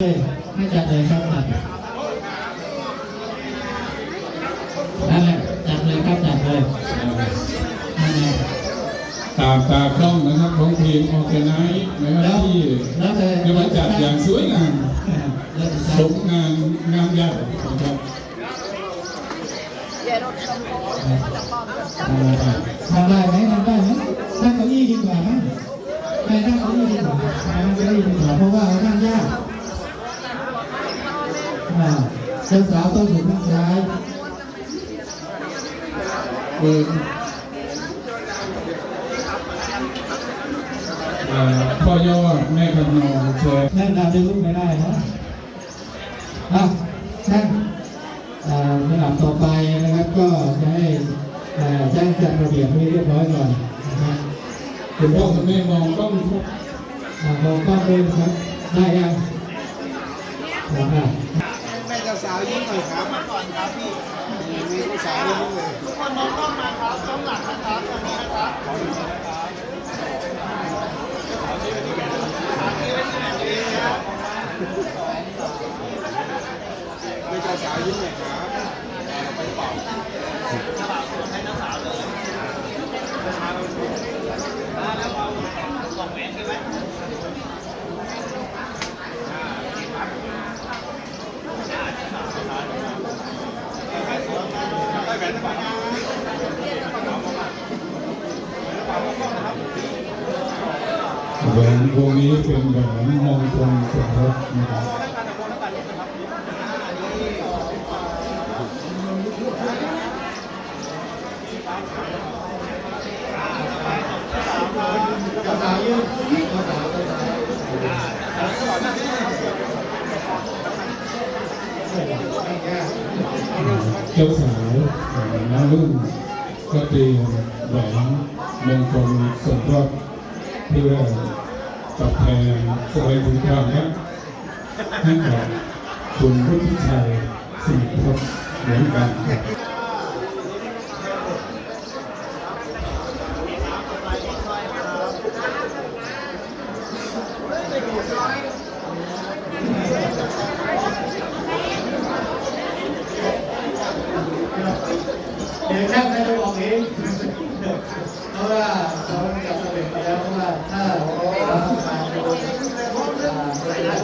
ให้จัดเลยครับจัดนั่นแหละจัดเลยครับจัดเลยนั่นแหละตามตากล้องนะครับของทีมออร์แกไนซ์นะครับที่แล้วแต่กำลังจัดอย่างสวยงามต่สมงานงามใหญ่นะครับทำได้ไหมทำได้ไหมนั่งเก้าอี้ดีกว่าไหมไปนั่งเก้าอี้ดีกว่าไปนั่งเก้าอี้ดีกว่าเพราะว่านั่งยาก่าเจ้าสาวต้องอยู่ข้างซ้ายเออเอ่อพ่อยอดแม่กำนองเชิญนั่นาจะลุกไม่ได้นะอะนั่งระดับต่อไปนะครับก็จะให้อ่าแจ้งจัดระเบียบให้เรียบร้อยก่อนนะครับคุณพ่อคุณแม่มองต้องมองกล้องด้วยนะครับได้ยังอ่า แม่เจ้าสาวยิ้มหน่อยครับมาก่อนครับพี่มีผู้สาวยิ้มเลยทุกคนมองกล้องมาครับกล้องหลังนะครับตรงนี้นะครับแม่เจ้าสาวยิ้มหน่อยครับไปเป่าแหวนวงนี้เป็นแหวนมงคลสมรสนะครับเจ้าสาวยืนเจ้าสาวเจ้าสาว เจ้าสาวน้ารุ่งก็เตรียมแหวนมงคลสมรสเพื่อตอบแทนสดงถึงความรักให้กับคุณพุทธิชัยสิริพจน์เหมือนกันครับ เดี๋ยวช่างให้เราบอกเอง เพราะว่าเราจะสำเร็จไปแล้วเพราะว่าถ้าเราทำงานโดยอ่าโดยเรา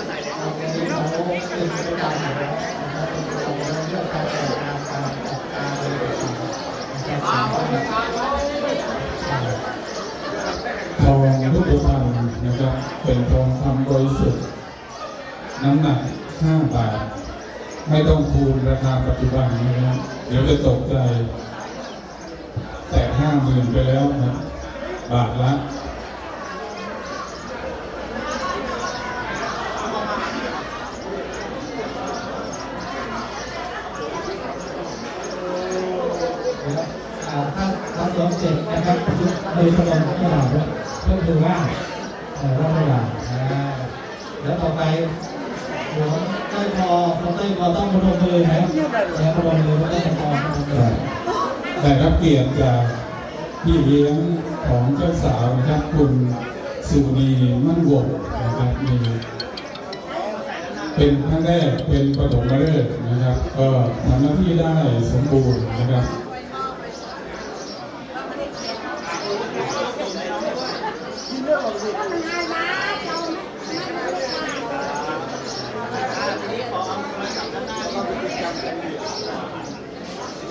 เป็นเขาเป็นประจำนะครับเราเลือกการแต่งงานการจัดการอะไรต่างๆนะครับทองรูปพรรณนะครับเป็นทองคำบริสุทธิ์น้ำหนัก 5 บาท ไม่ต้องคูณราคาปัจจุบันนะครับเดี๋ยวจะตกใจ แต่ห้าหมื่นไปแล้วนะบาทละอ่าถ้าทำสมเสร็จนะครับโดยพลังกระดาษแล้วก็คือว่าเอ่อรับระหว่างอ่าแล้วต่อไปหลวงเต้ยพอพอเต้ยพอต้องพนมมือนะแล้วพนมมือแล้วก็พอพนมมือ ได้รับเกียรติจากพี่เลี้ยงของเจ้าสาวนะครับคุณสุนีมั่นวงนะครับมีเป็นครั้งแรกเป็นประถมฤกษ์นะครับ ก็ทำหน้าที่ได้สมบูรณ์นะครับ